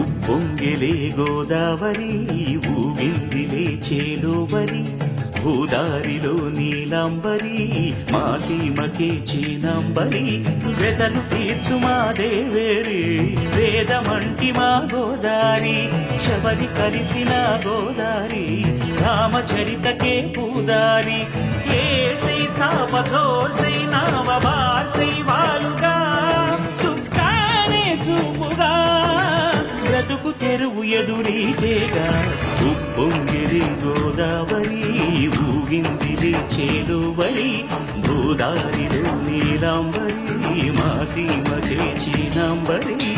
ఉప్పొంగిలే గోదావరి ఊగిందిలే చేలోవరి భూదారిలో నీలాంబరి మా సీమకే చీనాంబరి. వెదలు తీర్చు మా దేవేరి వేదమంటి మా గోదారి శబరి కలిసిన గోదారి రామచరితకే పూదారి. ఏసై చాప చోర్సై నావ బార్సై వాలుగా చుక్కానే చూపుగా బ్రతుకు తెరువు ఎదురీతేగా ఉప్పొంగిరి గోదావరి ఊగిందిరి చేలువరి గోదారిలో నీలాంబరి మా సీమ చేచినాంబరి